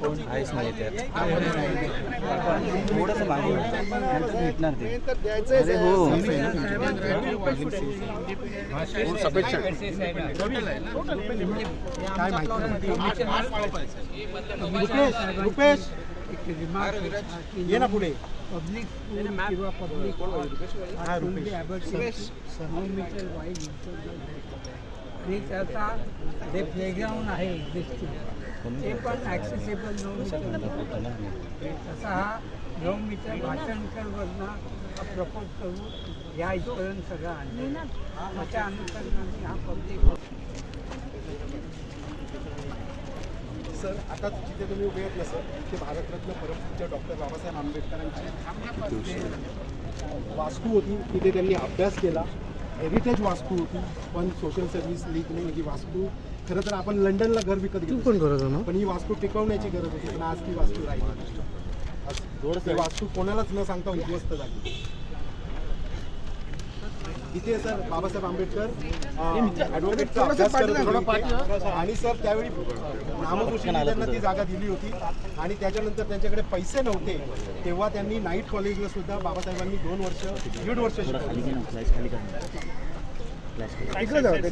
काहीच नाही त्यात थोडंसं मागे भेटणार ते अरे हो रुपेश रुपेश. ये ना पुढे। पब्लिक स्कूल किंवा पब्लिक हा, आणि त्याचा जे प्लेग्राऊंड आहे एक्झिस्टिंग ते पण ॲक्सेसेबल नो मीटर तसा हा नऊ मीटर भाषणकरवरनं हा प्रपोज करू या इथपर्यंत सगळं आणलं. त्याच्या अनुषंगाने हा पब्लिक सर आता जिथे तुम्ही उभे आहेत ना सर ते भारतरत्न परमपूज्य डॉक्टर बाबासाहेब आंबेडकरांची वास्तू होती तिथे त्यांनी अभ्यास केला. हेरिटेज वास्तू होती पण सोशल सर्व्हिस लीगने म्हणजे वास्तू खरं तर आपण लंडनला घर विकत घेतो पण गरज ना? पण ही वास्तू टिकवण्याची गरज होती पण आज ती वास्तू राहिली. वास्तू कोणालाच न सांगता उद्ध्वस्त झाली. इथे सर बाबासाहेब आंबेडकर ॲडव्होकेटचा अभ्यास करत होते. आणि सर त्यावेळी नामदोषींनी त्यांना ती जागा दिली होती. आणि त्याच्यानंतर त्यांच्याकडे पैसे नव्हते. तेव्हा त्यांनी नाईट कॉलेजला सुद्धा बाबासाहेबांनी दोन वर्ष दीड वर्ष शिकवलं.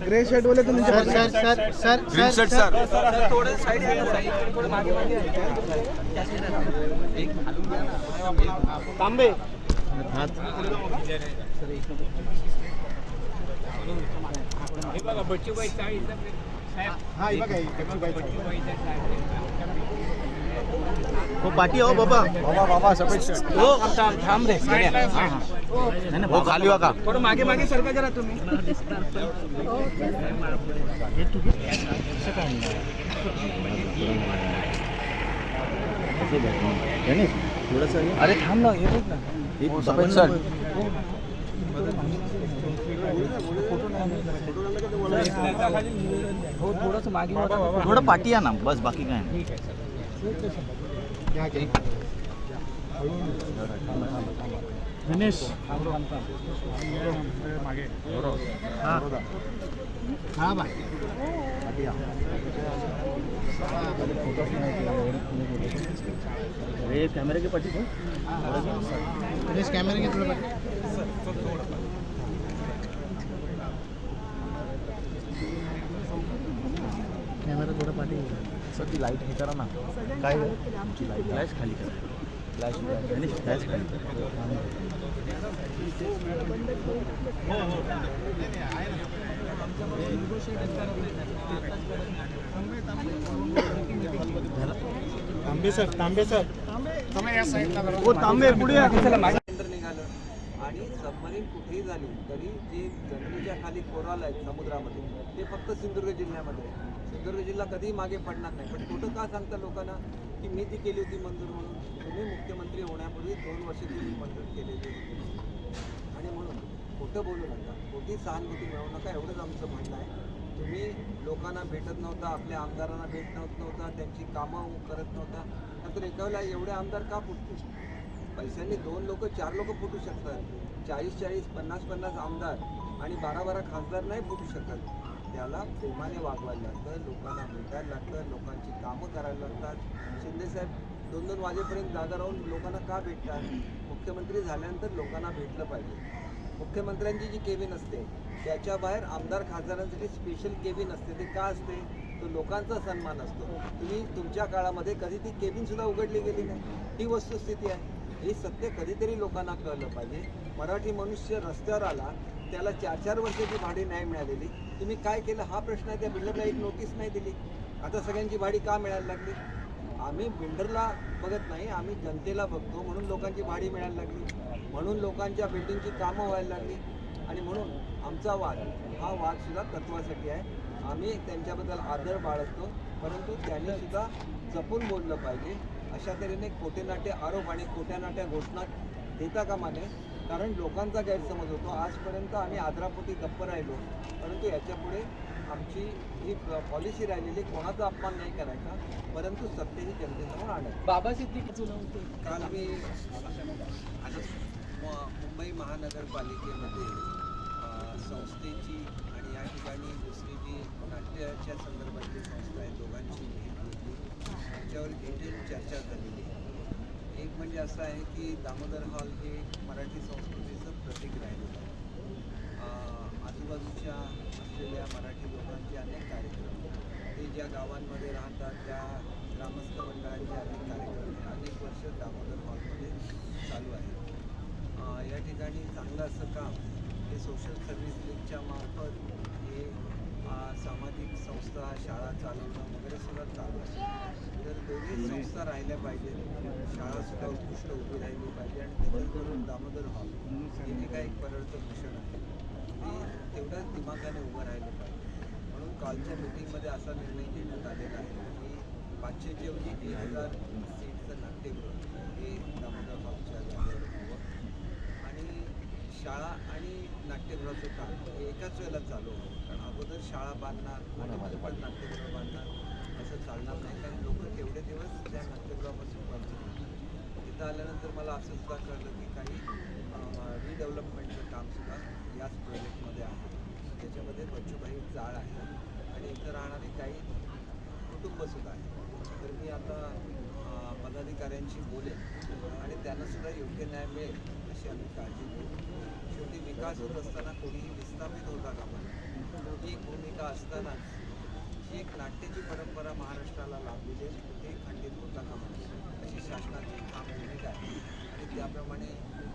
ग्रे शर्ट वाले sir sir sir sir sir Tambe. हा हे बघा हे हो पाठी हो बाबा बाबा बाबा सफेद शर्ट हो थांब रे नाही हो खाली वाका थोडं मागे मागे सरका जरा तुम्ही थोडंसं अरे थांब ना हे बघ ना एक सफेद शर्ट हो थोडंसं मागे थोडं पाठी या ना बस बाकी काय नाही हा। बाय अरे कॅमेरा के पाठी गणेश कॅमेरा तुला कॅमेरा थोडं पाठी सर ती लाइट हे करा ना. काय लाइट. फ्लॅश खाली करा. फ्लॅश फ्लॅश खाली तांबे सर तांबे सर. हो तांबे पुढे निघालं. आणि सबमरीन कुठेही झाली तरी जे जमिनीच्या खाली कोराल आहेत समुद्रामध्ये ते फक्त सिंधुदुर्ग जिल्ह्यामध्ये. आहे. सिंधुदुर्ग जिल्हा कधीही मागे पडणार नाही. पण कुठं का सांगता लोकांना की मी ती केली होती मंजूर म्हणून? तुम्ही मुख्यमंत्री होण्यापूर्वी दोन वर्ष तुम्ही मंजूर केलेली होती. आणि म्हणून खोटं बोलू नका. खोटी सहानुभूती मिळवू नका एवढंच आमचं म्हणणं आहे. तुम्ही लोकांना भेटत नव्हता आपल्या आमदारांना भेट नव्हत नव्हता त्यांची कामं करत नव्हता. नंतर एका वेळेला एवढे आमदार का फुटतील? पैशांनी दोन लोक चार लोक फुटू शकतात. चाळीस चाळीस पन्नास पन्नास आमदार आणि बारा बारा खासदार नाही फुटू शकत. त्याला प्रेमाने वागवायला लागतं लोकांना भेटायला लागतं लोकांची कामं करायला लागतात. शिंदेसाहेब दोन दोन वाजेपर्यंत जागा राहून लोकांना का भेटतात? मुख्यमंत्री झाल्यानंतर लोकांना भेटलं पाहिजे. मुख्यमंत्र्यांची जी केबिन असते त्याच्या बाहेर आमदार खासदारांसाठी स्पेशल केबिन असते. ते का असते? तो लोकांचा सन्मान असतो. तुम्ही तुमच्या काळामध्ये कधी ती केबिनसुद्धा उघडली गेली नाही. ही वस्तुस्थिती आहे. हे सत्य कधीतरी लोकांना कळलं पाहिजे. मराठी मनुष्य रस्त्यावर आला त्याला चार चार वर्षाची भाडी नाही मिळालेली. तुम्ही काय केलं? हा प्रश्न आहे त्या बिल्डरला एक नोटीस नाही दिली. आता सगळ्यांची भाडी का मिळायला लागली? आम्ही बिल्डरला बघत नाही आम्ही जनतेला बघतो. म्हणून लोकांची भाडी मिळायला लागली. म्हणून लोकांच्या बिल्डिंगची कामं व्हायला लागली. आणि म्हणून आमचा वाद हा वादसुद्धा तत्वासाठी आहे. आम्ही त्यांच्याबद्दल आदर बाळगतो. परंतु त्यांनी सुद्धा जपून बोललं पाहिजे. अशा तऱ्हेने खोटेनाटे आरोप आणि खोट्यानाट्या घोषणा देता कामा नये. कारण लोकांचा गैरसमज होतो. आजपर्यंत आम्ही आदरापोटी गप्प राहिलो. परंतु याच्यापुढे आमची ही पॉलिसी राहिलेली कोणाचा अपमान नाही करायचा. परंतु सत्य ही जनतेसमोर आणायची बाबा सिद्दीकी काल मी मुंबई महानगरपालिकेमध्ये संस्थेची आणि या ठिकाणी दुसरी जी नाट्याच्या संदर्भातली संस्था आहे दोघांची भेट घेतली. त्याच्यावर डिटेल चर्चा आहे एक म्हणजे असं आहे की दामोदर हॉल हे मराठी संस्कृतीचं प्रतीक राहिलेलं आजूबाजूच्या असलेल्या मराठी लोकांचे अनेक कार्यक्रम. ते ज्या गावांमध्ये राहतात त्या ग्रामस्थ मंडळांचे अनेक कार्यक्रम हे अनेक वर्ष दामोदर हॉलमध्ये चालू आहेत. या ठिकाणी चांगलं असं काम हे सोशल सर्व्हिस लीगच्या मार्फत हे सामाजिक संस्था शाळा चालवणं वगैरे सुद्धा चालू आहे. तर दोन्ही संस्था राहिल्या पाहिजेत. शाळासुद्धा उत्कृष्ट उभी राहिली पाहिजे आणि त्याच्याबरोबर दामोदर हॉल हे जे काही परळचं भूषण आहे. ते तेवढंच दिमागाने उभं राहिलं पाहिजे. म्हणून कालच्या मिटिंगमध्ये असा निर्णय घेण्यात आलेला आहे की पाचशेच्या ऐवजी एक हजार सीटचं नाट्यगृह हे दामोदर हॉलच्या जागेवर हवं आणि शाळा आणि नाट्यगृहाचं काम हे एकाच वेळेला चालू हवं कारण अगोदर शाळा बांधणार आणि नंतर नाट्यगृह बांधणार. असं चालणार नाही. कारण लोक तेवढे दिवस त्या नाट्यगृहापासून वाचत तिथं आल्यानंतर मला असं सुद्धा कळलं की काही रिडेव्हलपमेंटचं कामसुद्धा याच प्रोजेक्टमध्ये आहे. त्याच्यामध्ये बच्चूभाई जाळ आहे आणि इथं राहणारी काही कुटुंबसुद्धा आहे. तर मी आता पदाधिकाऱ्यांशी बोलेन आणि त्यांना सुद्धा योग्य न्याय मिळेल अशी आम्ही काळजी घेऊ. शेवटी विकास होत असताना कोणीही विस्थापित होता कामा नये. ही भूमिका असतानाच ही एक नाट्याची परंपरा महाराष्ट्राला लाभलेली आहे कुठेही खंडित होता कामा. अशी शासनाची ठाम भूमिका आहे आणि त्याप्रमाणे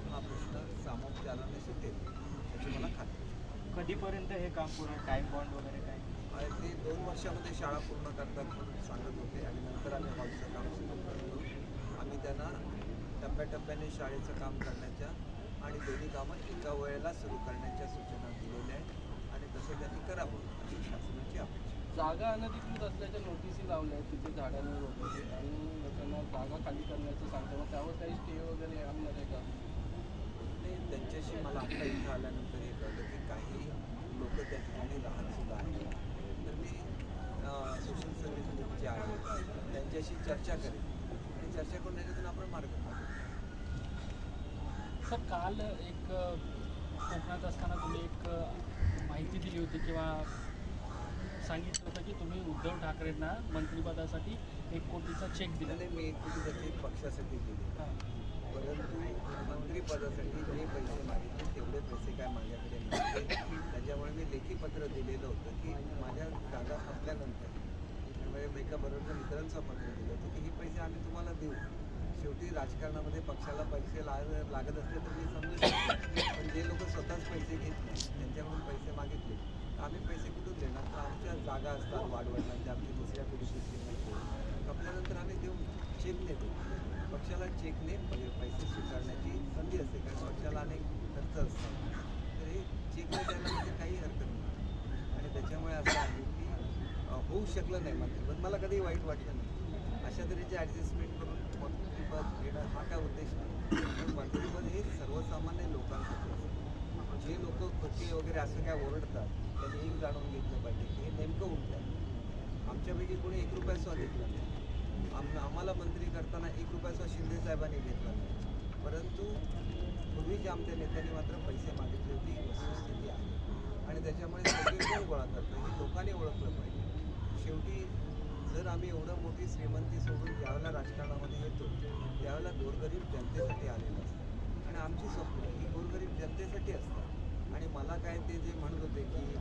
हा प्रश्न सामोपचाराने सुटेल याची मला खात्री आहे. कधीपर्यंत हे काम पूर्ण टाइम बॉन्ड वगैरे काय ते दोन वर्षामध्ये शाळा पूर्ण करतात म्हणून सांगत होते आणि नंतर आम्ही हॉलचं काम सुरू करतो आम्ही त्यांना टप्प्याटप्प्याने शाळेचं काम करण्याच्या आणि दोन्ही कामं एका वेळेला सुरू करण्याच्या सूचना दिलेल्या आहेत आणि तसं त्यांनी करावं अशी शासनाची अपेक्षा आहे. जागा अनधिकृत असल्याच्या नोटिसी लावल्या आहेत तिथे झाडांवर वगैरे. आणि लोकांना जागा खाली करण्याचं सांगतो मग त्यावर काही स्टे वगैरे आणणार आहे का? आणि त्यांच्याशी मला आता इथं आल्यानंतर हे कळलं की काही लोक त्या ठिकाणी राहत सुद्धा आहेत. तर मी सोशल सर्व्हिस ग्रुपचे आहेत त्यांच्याशी चर्चा करेन. आणि चर्चा करून त्याच्यातून आपण मार्ग काढू सर काल एक कोकणात असताना तुम्ही एक माहिती दिली होती किंवा सांगितलं होतं की तुम्ही उद्धव ठाकरेंना मंत्रिपदासाठी एक कोटीचा चेक दिला. आणि मी कुठेतरी पक्षासाठी दिले. परंतु मंत्रिपदासाठी जे पैसे मागितले तेवढे पैसे काय माझ्याकडे नव्हते. त्याच्यामुळे मी लेखी पत्र दिलेलं होतं की माझ्या जागा संपल्यानंतर त्यामुळे मी एका बरोबर मित्रांचं पत्र दिलं होतं की हे पैसे आम्ही तुम्हाला देऊ. शेवटी राजकारणामध्ये पक्षाला पैसे लाग लागत असले तर मी समजू शकतो. पण जे लोक स्वतःच पैसे घेत नाही त्यांच्याकडून पैसे मागितले. आम्ही पैसे कुठून देणार? तर आमच्या जागा असतात वाढवण्याच्या आमची दुसऱ्या कुठे सिस्टीम नाही कपल्यानंतर आम्ही देऊन चेक नेतो पक्षाला चेकने म्हणजे पैसे स्वीकारण्याची संधी असते कारण पक्षाला अनेक खर्च असतात. तर हे चेकने द्यायला काही हरकत नाही. आणि त्याच्यामुळे असं आहे की होऊ शकलं नाही मंत्रिपद मला कधी वाईट वाटलं नाही. अशा तऱ्हेचे ॲडजस्टमेंट करून मंत्रिपद घेणं हा काय उद्देश नाही. पण मंत्रिपद हे सर्वसामान्य लोकांसाठी असतं. जे लोक खोटे वगैरे असं काय ओरडतात त्यांनी एक जाणून घेतलं पाहिजे. की हे नेमकं उलट आमच्यापैकी कोणी एक रुपया सुद्धा घेतला नाही. आम आम्हाला मंत्री करताना एक रुपया शिंदे साहेबांनी घेतला नाही. परंतु पूर्वीच्या आमच्या नेत्यांनी मात्र पैसे मागितले होते ही वस्तुस्थिती आहे. आणि त्याच्यामुळे सगळे कोण गोळा करतो हे लोकांनी ओळखलं पाहिजे. शेवटी जर आम्ही एवढं मोठी श्रीमंती सोडून ज्यावेळेला राजकारणामध्ये येतो त्यावेळेला गोरगरीब जनतेसाठी आलेलं असतं. आणि आमची स्वप्न ही गोरगरीब जनतेसाठी असतात आणि मला काय ते जे म्हणत होते की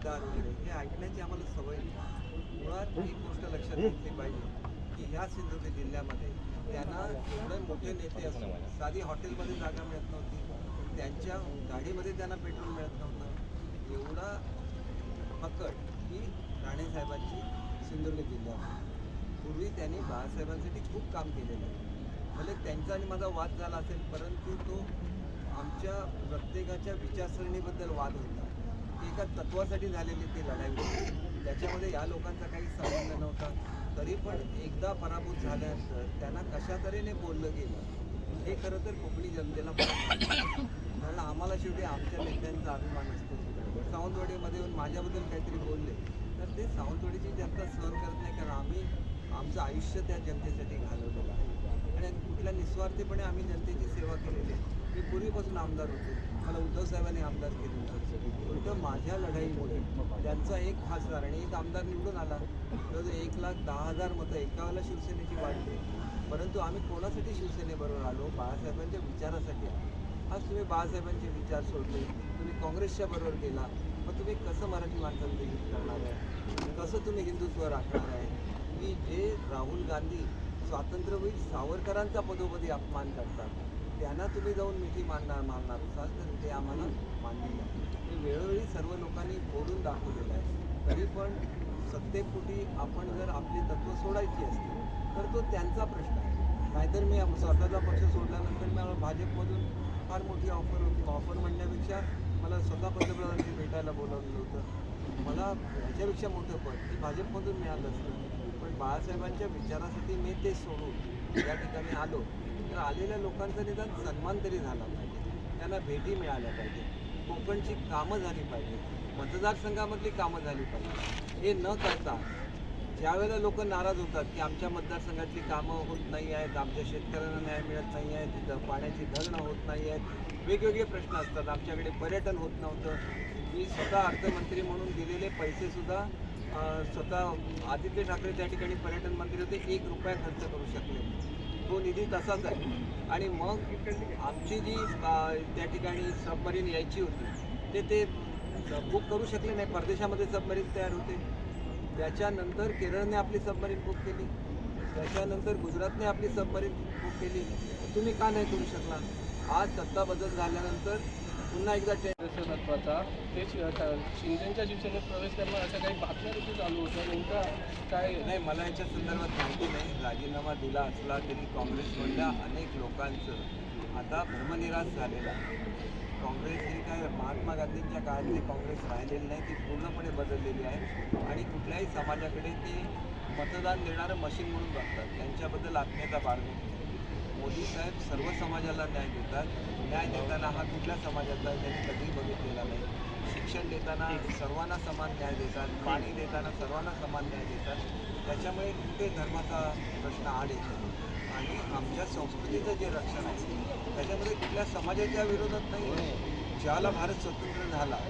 गद्दार वगैरे हे ऐकण्याची आम्हाला सवय नाही. मुळात एक गोष्ट लक्षात घेतली पाहिजे की ह्या सिंधुदुर्ग जिल्ह्यामध्ये त्यांना एवढे मोठे नेते असून साधी हॉटेलमध्ये जागा मिळत नव्हती. त्यांच्या गाडीमध्ये त्यांना पेट्रोल मिळत नव्हतं. एवढा पकड ही राणेसाहेबांची सिंधुदुर्ग जिल्ह्यामध्ये पूर्वी त्यांनी बाळासाहेबांसाठी खूप काम केलेलं आहे. भले त्यांचा आणि माझा वाद झाला असेल परंतु तो आमच्या प्रत्येकाच्या विचारसरणीबद्दल वाद होता. एका तत्वासाठी झालेली ती लढाई होती. त्याच्यामध्ये या लोकांचा काही संबंध नव्हता. तरी पण एकदा पराभूत झाल्यानंतर त्यांना कशा तऱ्हेने बोललं गेलं हे खरं तर कोकणी जनतेला कारण आम्हाला शेवटी आमच्या नेत्यांचा अभिमान असतो. सावंतवाडीमध्ये येऊन माझ्याबद्दल काहीतरी बोलले तर ते सावंतवाडीची जनता सहन करत नाही कारण आम्ही आमचं आयुष्य त्या जनतेसाठी घालवलेलं आहे. आणि कुठल्या निस्वार्थीपणे आम्ही जनतेची सेवा केलेली आहे. मी पूर्वीपासून आमदार होतो. मला उद्धव साहेबांनी आमदार केलेलं उलटं माझ्या लढाईमुळे त्यांचा एक खासदार आणि एक आमदार निवडून आला तर एक लाख दहा हजार मतं एकावेळेला शिवसेनेची वाढली. परंतु आम्ही कोणासाठी शिवसेनेबरोबर आलो? बाळासाहेबांच्या विचारासाठी आलो. आज तुम्ही बाळासाहेबांचे विचार सोडले तुम्ही काँग्रेसच्या बरोबर गेला मग तुम्ही कसं मराठी माणसांचं हित करणार आहे? कसं तुम्ही हिंदुत्व राखणार आहे? मी जे राहुल गांधी स्वातंत्र्यवीर सावरकरांचा पदोपदी अपमान करतात त्यांना तुम्ही जाऊन मिठी मांडणार मारणार असाल तर ते आम्हाला मान्य नाही हे वेळोवेळी सर्व लोकांनी बोलून दाखवलेलं आहे. तरी पण सत्तेपोटी आपण जर आपली तत्त्व सोडायची असतील तर तो त्यांचा प्रश्न आहे. नाहीतर मी स्वतःचा पक्ष सोडल्यानंतर मला भाजपमधून फार मोठी ऑफर होती. ऑफर म्हणण्यापेक्षा मला स्वतः पंतप्रधानांनी भेटायला बोलावलेलं होतं. मला ह्याच्यापेक्षा मोठं पद ते भाजपमधून मिळालं असतं. पण बाळासाहेबांच्या विचारासाठी मी ते सोडून या ठिकाणी आलो. तर आलेल्या लोकांचा निदान सन्मान तरी झाला पाहिजे. त्यांना भेटी मिळाल्या पाहिजे. कोकणची कामं झाली पाहिजे. मतदारसंघामधली कामं झाली पाहिजे. हे न करता ज्यावेळेला लोक नाराज होतात की आमच्या मतदारसंघातली कामं होत नाही आहेत आमच्या शेतकऱ्यांना न्याय मिळत नाही आहे तिथं पाण्याची धरणं होत नाही आहेत वेगवेगळे प्रश्न असतात. आमच्याकडे पर्यटन होत नव्हतं. मी स्वतः अर्थमंत्री म्हणून दिलेले पैसेसुद्धा स्वतः आदित्य ठाकरे त्या ठिकाणी पर्यटन मंत्री होते. एक रुपया खर्च करू शकले तो निधी तसाच आहे. आणि मग आमची जी त्या ठिकाणी सबमरीन यायची होती ते ते बुक करू शकले नाही. परदेशामध्ये सबमरीन तयार होते. त्याच्यानंतर केरळने आपली सबमरीन बुक केली. त्याच्यानंतर गुजरातने आपली सबमरीन बुक केली. तुम्ही का नाही करू शकला? आज सत्ता बदल झाल्यानंतर पुन्हा एकदा महत्त्वाचा. ते शि- शिंदेच्या शिवसेनेत प्रवेश करणार अशा काही बातम्या देखील चालू होत्या. नेमका काय? नाही मला याच्या संदर्भात माहिती नाही. राजीनामा दिला असला तरी काँग्रेसमधल्या अनेक लोकांचं. आता भ्रमनिराश झालेला आहे. काँग्रेस ही काय महात्मा गांधींच्या काळातली काँग्रेस राहिलेली नाही ती पूर्णपणे बदललेली आहे. आणि कुठल्याही समाजाकडे ती मतदान देणारं मशीन म्हणून बघतात. त्यांच्याबद्दल आत्मीयता बाळगून मोदी साहेब सर्व समाजाला न्याय देतात. न्याय देताना हा कुठल्या समाजाचा त्यांनी कधीही बघितलेला नाही. शिक्षण देताना सर्वांना समान न्याय देतात. पाणी देताना सर्वांना समान न्याय देतात. त्याच्यामुळे कुठे धर्माचा प्रश्न आड येतो आणि आमच्या संस्कृतीचं जे रक्षण आहे त्याच्यामध्ये कुठल्या समाजाच्या विरोधात नाही. आहे भारत स्वतंत्र झाला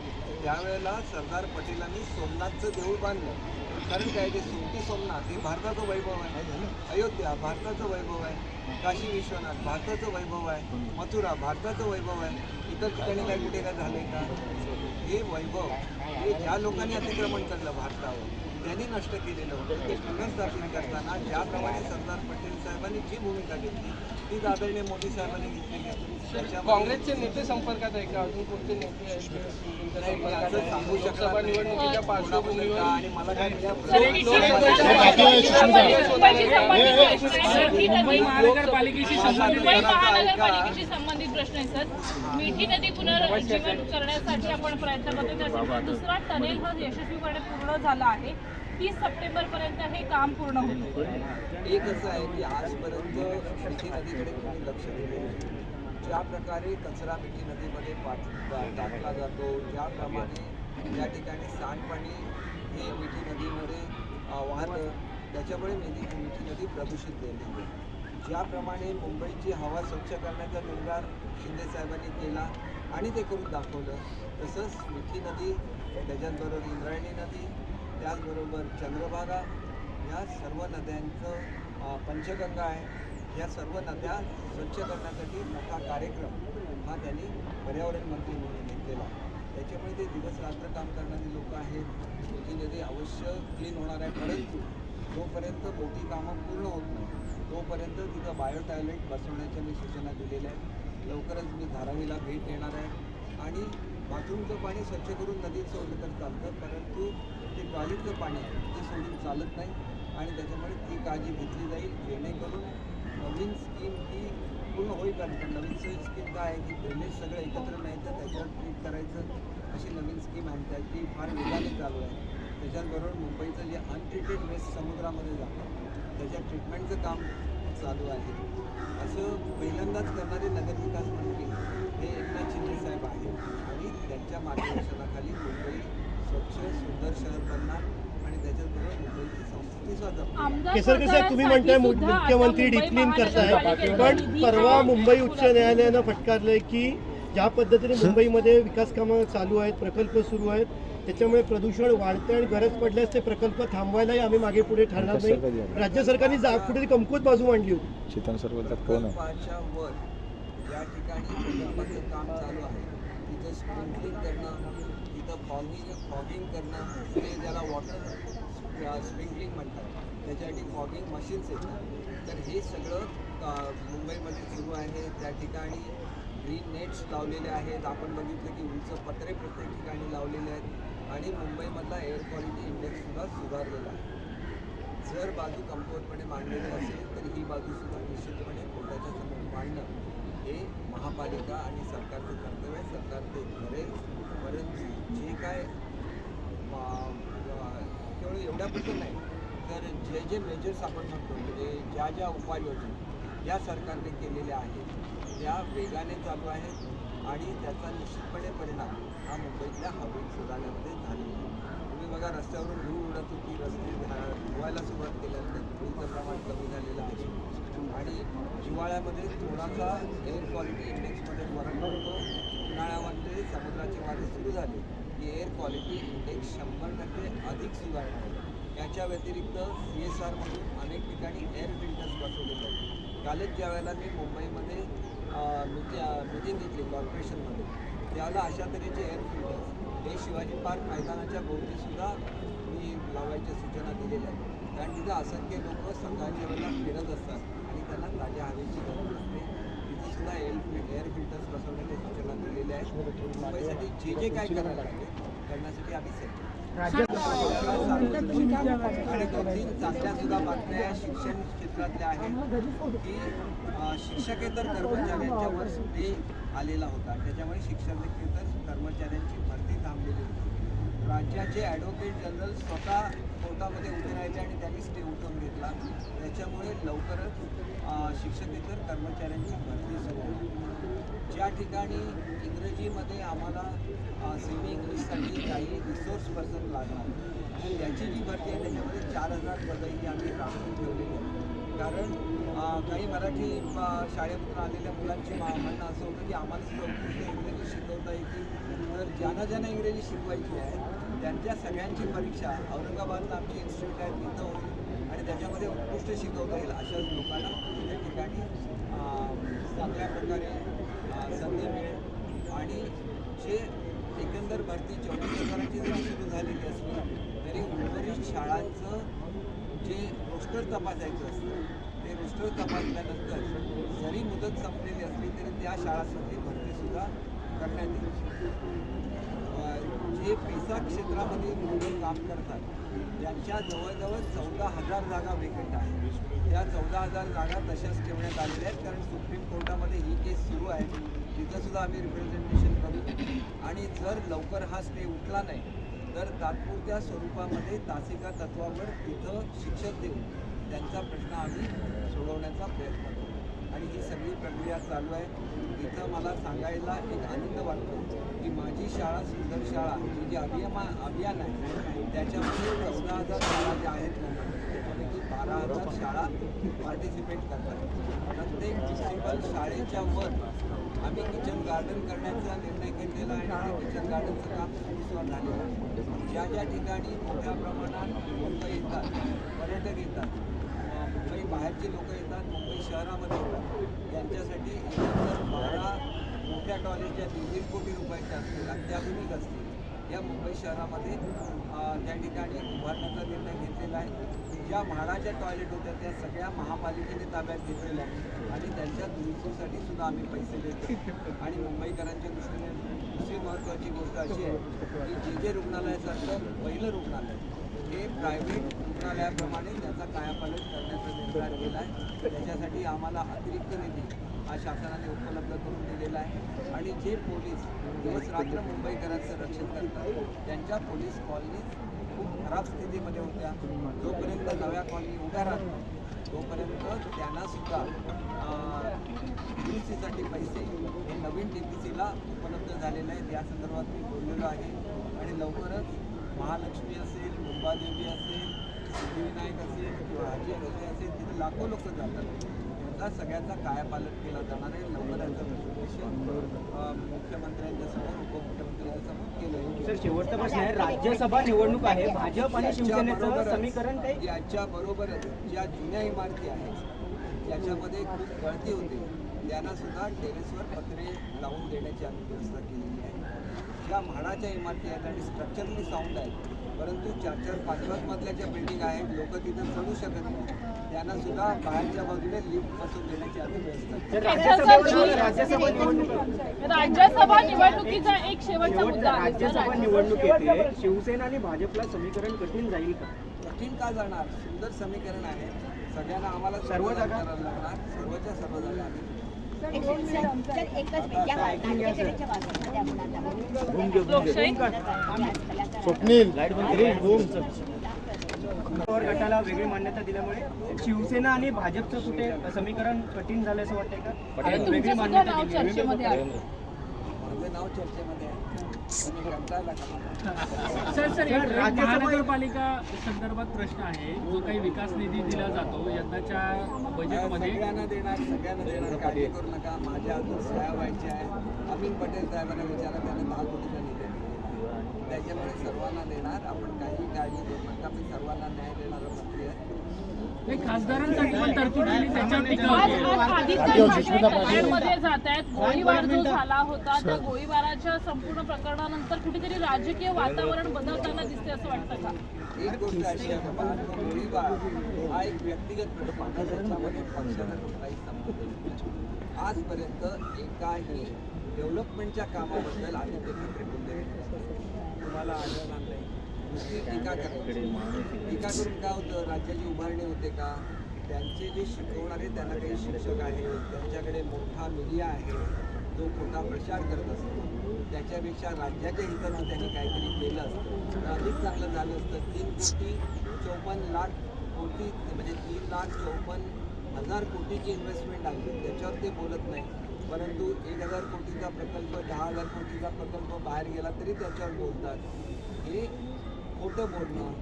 त्यावेळेला सरदार पटेलांनी सोमनाथचं देऊळ बांधलं. कारण काय ते सोमती सोमनाथ हे भारताचं वैभव आहे. अयोध्या भारताचं वैभव आहे. काशी विश्वनाथ भारताचं वैभव आहे मथुरा भारताचं वैभव आहे. इतर ठिकाणी काय कुठे काय झालंय का? हे वैभव. हे ज्या लोकांनी अतिक्रमण केलं भारतावर त्यांनी नष्ट केलेलं होतं ते पुनर्स्थापित करताना ज्याप्रमाणे सरदार पटेल साहेबांनी जी भूमिका घेतली ती आदरणीय मोदी साहेबांनी घेतलेली आहे काँग्रेसचे नेते संपर्कात आहे का अजून कोणते नेते आहेत? सांगू नाही. निवडणुकीच्या पार्श्वभूमीवर का आणि मला काय मुंबई महानगरपालिकेशी संबंधित प्रश्न आहे सर. मिठी नदी पुनर्जीवन करण्यासाठी आपण प्रयत्न करतो त्यासाठी दुसरा टनेल हा यशस्वीपणे पूर्ण झाला आहे. तीस सप्टेंबर पर्यंत हे काम पूर्ण होईल. एक असं आहे की आजपर्यंत मिठी नदीकडे कोणी लक्ष नाही. ज्या प्रकारे कचरा मिठी नदीमध्ये टाकला जातो ज्याप्रमाणे या ठिकाणी सांडपाणी हे मिठी नदीमध्ये वाहतं त्याच्यामुळे मिठी मिठी नदी प्रदूषित झाली. आहे ज्याप्रमाणे मुंबईची हवा स्वच्छ करण्याचा निर्धार शिंदेसाहेबांनी केला आणि ते करून दाखवलं तसंच मिठी नदी त्याच्याचबरोबर इंद्रायणी नदी त्याचबरोबर चंद्रभागा या सर्व नद्यांचं पंचगंगा आहे. या सर्व नद्या स्वच्छ करण्यासाठी मोठा कार्यक्रम हा त्यांनी पर्यावरण मंत्री म्हणून घेतलेला त्याच्यामुळे ते दिवस रात्र काम करणारी लोक आहेत. मिठी नदी अवश्य क्लीन होणार आहे. परंतु जोपर्यंत मोठी कामं पूर्ण होत नाही तोपर्यंत तिथं बायो टॉयलेट बसवण्याच्या मी सूचना दिलेल्या आहेत. लवकरच मी धारावीला भेट देणार आहे. आणि बाथरूमचं पाणी स्वच्छ करून नदीत सोडलं तर चालतं परंतु ते टॉयलेटचं पाणी आहे ते सोडून चालत नाही. आणि त्याच्यामुळे ती काळजी घेतली जाईल जेणेकरून नवीन स्कीम ही पूर्ण होईपर्यंत नवीन स्कीम काय आहे की ड्रेनेज सगळं एकत्र नाही तर त्याच्यावर ट्रीट करायचं अशी नवीन स्कीम आहे. ती फार वेगाने चालू आहे. त्याच्याचबरोबर मुंबईचं जे अनट्रीटेड वेस्ट समुद्रामध्ये जातं त्याच्या ट्रीटमेंटचं काम चालू आहे. असं पहिल्यांदाच करणारे नगरविकास मंत्री हे एकनाथ शिंदे साहेब आहेत. आणि त्यांच्या मार्गदर्शनाखाली मुंबई स्वच्छ सुंदर शहर बनणार आणि त्याच्याचबरोबर मुंबईची संस्कृती आमदार केसरकर साहेब तुम्ही म्हणताय मुख्यमंत्री डिक्लीन करताय पण परवा. मुंबई उच्च न्यायालयानं फटकारलंय की ज्या पद्धतीने मुंबईमध्ये विकास कामं चालू आहेत प्रकल्प सुरू आहेत त्याच्यामुळे प्रदूषण वाढते आणि गरज पडल्यास ते प्रकल्प थांबवायलाही आम्ही मागे पुढे ठरणार नाही. राज्य सरकारने जा कुठेतरी कमकुवत बाजू मांडली होती. चेतन सर बोलतात कोण? ठिकाणी काम चालू आहे तिथं स्प्रिंकलिंग करणं तिथं फॉगिंग फॉगिंग करणं ते ज्याला वॉटर स्प्रिंकलिंग म्हणतात त्याच्यासाठी फॉगिंग मशीन्स येतात. तर हे सगळं मुंबईमध्ये सुरू आहे. त्या ठिकाणी ग्रीन नेट्स लावलेले आहेत. आपण बघितलं की उंच पत्रे प्रत्येक ठिकाणी लावलेले आहेत. आणि मुंबईमधला एअर क्वालिटी इंडेक्ससुद्धा सुधारलेला आहे. जर बाजू कमकुवतपणे मांडलेली असेल तर ही बाजूसुद्धा निश्चितपणे कोर्टाच्या समोर मांडणं हे महापालिका आणि सरकारचं कर्तव्य आहे. सरकार ते करेल. परंतु जे काय अ, अ, केवळ एवढ्यापुरतं नाही तर जे जे मेजर्स आपण म्हणतो म्हणजे ज्या ज्या उपाययोजना या सरकारने केलेल्या आहेत. त्या वेगाने चालू आहेत आणि त्याचा निश्चितपणे परिणाम हा मुंबईतल्या हवेत सुधारण्यामध्ये झालेला आहे. तुम्ही बघा रस्त्यावरून धूळ उडत होती रस्ते धुवायला सुरुवात केल्यानंतर धुळीचं प्रमाण कमी झालेलं आहे. आणि हिवाळ्यामध्ये थोडासा एअर क्वालिटी इंडेक्समध्ये फरक पडतो. उन्हाळ्यामध्ये समुद्राचे वारे सुरू झाले. की एअर क्वालिटी इंडेक्स शंभर टक्के अधिक सुधारणार याच्या व्यतिरिक्त सी एस आरमधून अनेक ठिकाणी एअर फिल्टर्स बसवले आहेत कालच ज्या वेळेला मी मुंबईमध्ये मिटिंग घेतली कॉर्पोरेशनमध्ये त्यावेळेला अशा तऱ्हेचे एअर फिल्टर्स हे शिवाजी पार्क मैदानाच्या भोवतीसुद्धा मी लावायच्या सूचना दिलेल्या आहेत. कारण तिथं असंख्य लोक सकाळच्या वेळेला फिरत असतात आणि त्यांना ताज्या हवेची गरज असते. तिथं एअर एअर एअर फिल्टर्स बसवण्याच्या सूचना दिलेल्या आहेत. मुंबईसाठी जे जे काय करायला लागेल करण्यासाठी आम्ही सज्ज आणि दोन तीन चांगल्या सुद्धा बातम्या शिक्षण क्षेत्रातल्या आहेत. की शिक्षकेतर कर्मचाऱ्यांच्यावर स्टे आलेला होता. त्याच्यामुळे शिक्षकेतर कर्मचाऱ्यांची भरती थांबलेली होती. राज्याचे ॲडव्होकेट जनरल स्वतः कोर्टामध्ये उभे राहिले आणि त्यांनी स्टे उठवून घेतला त्याच्यामुळे लवकरच शिक्षकेतर कर्मचाऱ्यांची भरती सुरू ज्या ठिकाणी इंग्रजीमध्ये आम्हाला काही रिसोर्स पर्सन लागणार. त्याची जी भरती आहे त्याच्यामध्ये चार हजार पदही आम्ही राखून ठेवलेली आहे. कारण काही मराठी शाळेमधून शाळेतून आलेल्या मुलांची मा- म्हणणं असं होतं की आम्हाला सुद्धा इंग्रजी शिकवता येते तर ज्यांना ज्यांना इंग्रजी शिकवायची आहे त्यांच्या सगळ्यांची परीक्षा औरंगाबादला आमची इन्स्टिट्यूट आहे तिथं होईल. आणि त्याच्यामध्ये उत्कृष्ट शिकवता येईल अशाच लोकांना त्या ठिकाणी चांगल्या प्रकारे संधी मिळेल. आणि जे एकंदर भरती चौदा हजाराची जरी सुरू झालेली असली तरी उर्वरित शाळांचं जे रोस्टर तपासायचं असतं ते रोस्टर तपासल्यानंतर जरी मुदत संपलेली असली तरी त्या शाळांसाठी भरतीसुद्धा करण्यात येईल. जे पिसा क्षेत्रामध्ये मुलं काम करतात त्यांच्या जवळजवळ चौदा हजार जागा वेकंट आहेत. त्या चौदा हजार जागा तशाच ठेवण्यात आलेल्या आहेत कारण सुप्रीम कोर्टामध्ये ही केस सुरू आहे. तिथंसुद्धा आम्ही रिप्रेझेंटेशन करू आणि जर लवकर हा स्टे उठला नाही तर तात्पुरत्या स्वरूपामध्ये तासिका तत्वावर तिथं शिक्षक देऊन त्यांचा प्रश्न आम्ही सोडवण्याचा प्रयत्न करू आणि ही सगळी प्रक्रिया चालू आहे. तिथं मला सांगायला एक आनंद वाटतो की माझी शाळा सुंदर शाळा ही जी अभियामा अभियान आहे त्याच्यामध्ये चौदा हजार शाळा ज्या आहेत त्याच्यापैकी बारा हजार शाळा पार्टिसिपेट करतात. प्रत्येक म्युन्सिपल शाळेच्या वर आम्ही किचन गार्डन करण्याचा निर्णय घेतलेला आहे. आणि किचन गार्डनचं काम सुरू झालेलं आहे. ज्या ज्या ठिकाणी मोठ्या प्रमाणात लोक येतात पर्यटक येतात मुंबई बाहेरचे लोक येतात मुंबई शहरामध्ये येतात त्यांच्यासाठी एकंदर बारा मोठ्या टॉयलेट ज्या दीड कोटी रुपयाच्या असतील अत्याधुनिक असतील. या मुंबई शहरामध्ये त्या ठिकाणी उभारण्याचा निर्णय घेतलेला आहे. ज्या म्हाडाच्या टॉयलेट होत्या त्या सगळ्या महापालिकेने ताब्यात घेतलेल्या आहेत. आणि त्यांच्या दुरुस्तीसाठी सुद्धा आम्ही पैसे देतो. आणि मुंबईकरांच्या दृष्टीने दुसरी महत्त्वाची गोष्ट अशी आहे की जे जे रुग्णालयासारखं पहिलं रुग्णालय हे प्रायव्हेट रुग्णालयाप्रमाणे त्याचा कायापालट करण्याचा निर्धार केला आहे. त्याच्यासाठी आम्हाला अतिरिक्त निधी हा शासनाने उपलब्ध करून दिलेला आहे. आणि जे पोलीस दिवस रात्र मुंबईकरांचं रक्षण करतात त्यांच्या पोलीस कॉलनी खूप खराब स्थितीमध्ये होत्या. जोपर्यंत नव्या कॉलनी उभ्या राहतात तोपर्यंत त्यांना सुद्धा सीसाठी पैसे हे नवीन डी पी सीला उपलब्ध झालेले आहेत. या संदर्भात मी बोललेलो आहे. आणि लवकरच महालक्ष्मी असेल मुंबादेवी असेल सिद्धिविनायक असेल किंवा हाजी असे असेल तिथे लाखो लोक जातात. त्यांचा सगळ्यांचा कायापालट केला जाणार आहे. लवकर यांचा निवेदन अ, मुख्यमंत्र्यांच्या समोर उपमुख्यमंत्र्यांच्या समोर केलं सर शेवटचा प्रश्न आहे राज्यसभा निवडणूक आहे. भाजप आणि शिवसेनेचं समीकरण काही? याच्या बरोबरच ज्या जुन्या इमारती आहेत ज्याच्यामध्ये खूप गळती होते. त्यांना सुद्धा टेरेसवर पत्रे लावून देण्याची आम्ही व्यवस्था केलेली ज्या म्हाडाच्या इमारती आहेत आणि स्ट्रक्चरली साऊंड आहेत. परंतु चार चार पाच पाच मजल्या ज्या बिल्डिंग आहेत लोक तिथं चढू शकत नाही. त्यांना सुद्धा बाहेरच्या बाजूने लिफ्ट बसवून देण्याची आम्ही व्यवस्था राज्यसभा निवडणुकीचा एक शेवटचा मुद्दा आहे राज्यसभा निवडणूक येते. शिवसेना आणि भाजपला समीकरण कठीण जाईल का? कठीण का जाणार? सुंदर समीकरण आहे. सगळ्यांना आम्हाला सर्व जागा? करायला लागणार. सर्वच्या सर्व जागा स्वप्नील. गटाला वेगळी मान्यता दिल्यामुळे शिवसेना आणि भाजपचं कुठे समीकरण कठीण झालं असं वाटतंय का? वेगळी मान्यता दिली. नाव चर्चेमध्ये सर सर एक महानगरपालिका संदर्भात प्रश्न आहे. जो काही विकास निधी दिला जातो यंदाच्या बजेटमध्ये सगळ्यांना देणार सगळ्यांना देणार. काळजी करू नका. माझ्या अजून सह्या व्हायच्या आहेत. अमीन पटेल साहेबांना विचारा त्याने दहा कोटीचा निधी. त्याच्यामुळे सर्वांना देणार. आपण काही काळजी करू नका. मी सर्वांना न्याय देणारा मंत्री आहे. खासदारांसाठी पण तरतूद केली त्याच्यावर टीका जात आहेत. गोळीबार जो झाला होता त्या गोळीबाराच्या संपूर्ण प्रकरणानंतर कुठेतरी राजकीय वातावरण बदलताना दिसते असं वाटतं का? एक गोष्ट अशी गोळीबार हा एक व्यक्तिगत त्याच्यामध्ये पक्षाचा कुठलाही संबंध नाही. आजपर्यंत एकाही डेव्हलपमेंटच्या कामाबद्दल आदित्य ठाकरे बोलले नाही. तुम्हाला आढळणार टीका टीका करून काय होतं? राज्याची उभारणी होते का? त्यांचे जे शिकवणारे त्यांना काही शिक्षक आहेत त्यांच्याकडे मोठा मीडिया आहे जो खोटा प्रचार करत असतो. त्याच्यापेक्षा राज्याच्या हितानं त्यांनी काहीतरी केलं असतं. तर अधिक चांगलं झालं असतं. तीन कोटी चौपन्न लाख कोटी म्हणजे तीन लाख चौपन्न हजार कोटीची इन्व्हेस्टमेंट आली त्याच्यावर ते बोलत नाही. परंतु एक हजार कोटीचा प्रकल्प दहा हजार कोटीचा प्रकल्प बाहेर गेला तरी त्याच्यावर बोलतात. हे खोटं बोलणं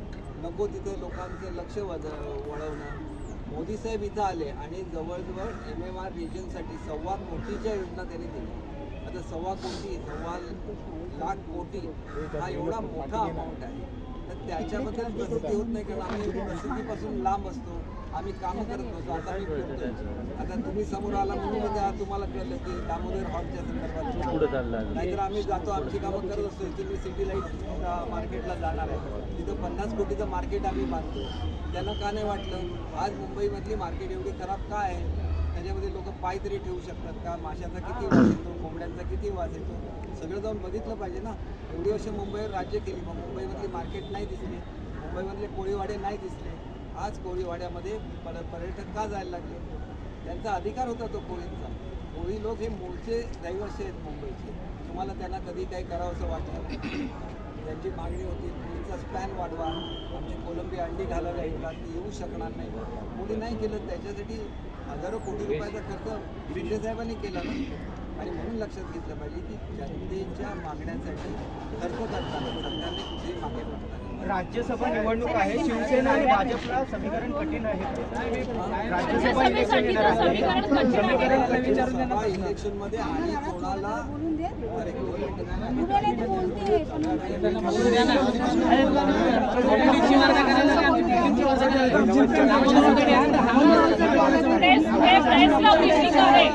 नको तिथे लोकांचं लक्ष वज वळवणं. मोदी साहेब इथं आले आणि जवळजवळ एम एम आर रिजनसाठी सव्वा कोटीच्या योजना त्यांनी दिल्या. आता सव्वा कोटी सव्वा लाख कोटी हा एवढा मोठा अमाऊंट आहे. तर त्याच्याबद्दल प्रसिद्धी होत नाही कारण आम्ही प्रसिद्धीपासून लांब असतो. आम्ही कामं करत नसतो आता मी फिरतोय आता तुम्ही समोर आला म्हणून आता तुम्हाला कळलं की दामोदर हॉलच्या संदर्भात नाहीतर आम्ही जातो आमची कामं करत असतो. इथे मी सिटी लाइट मार्केटला जाणार आहे. तिथं पन्नास कोटीचं मार्केट आम्ही बांधतो. त्यांना का नाही वाटलं? आज मुंबईमधली मार्केट एवढी खराब का आहे? त्याच्यामध्ये लोक पाय तरी ठेवू शकतात का? माशाचा किती वास येतो? कोंबड्यांचा किती वास येतो? सगळं जाऊन बघितलं पाहिजे ना. एवढी वर्ष मुंबईवर राज्य केली. मग मुंबईमधली मार्केट नाही दिसली. मुंबईमधले कोळीवाडे नाही दिसले. आज कोळीवाड्यामध्ये पर पर्यटक का जायला लागले? त्यांचा अधिकार होता तो कोळींचा. कोळी लोक हे मूळचे रहिवासी आहेत मुंबईचे. तुम्हाला त्यांना कधी काही करावं असं वाटलं त्यांची मागणी होती पुढचा स्पॅन वाढवा. आमची कोलंबी अंडी घालायला येतात. ती येऊ शकणार नाही. कोणी नाही केलं. त्याच्यासाठी हजारो कोटी रुपयाचा खर्च शिंदे साहेबांनी केला ना. आणि म्हणून लक्षात घेतलं पाहिजे की जनतेच्या मागण्यांसाठी खर्च करताना सरकारने कुठेही मागे. राज्यसभा निवडणूक आहे शिवसेना आणि भाजपला समीकरण कठीण आहे. राज्यसभा इलेक्शन येणार आहे. समीकरण इलेक्शनमध्ये आणि कोणाला अरे, दोन मिनिटं. प्रेस हे प्रेसला आहे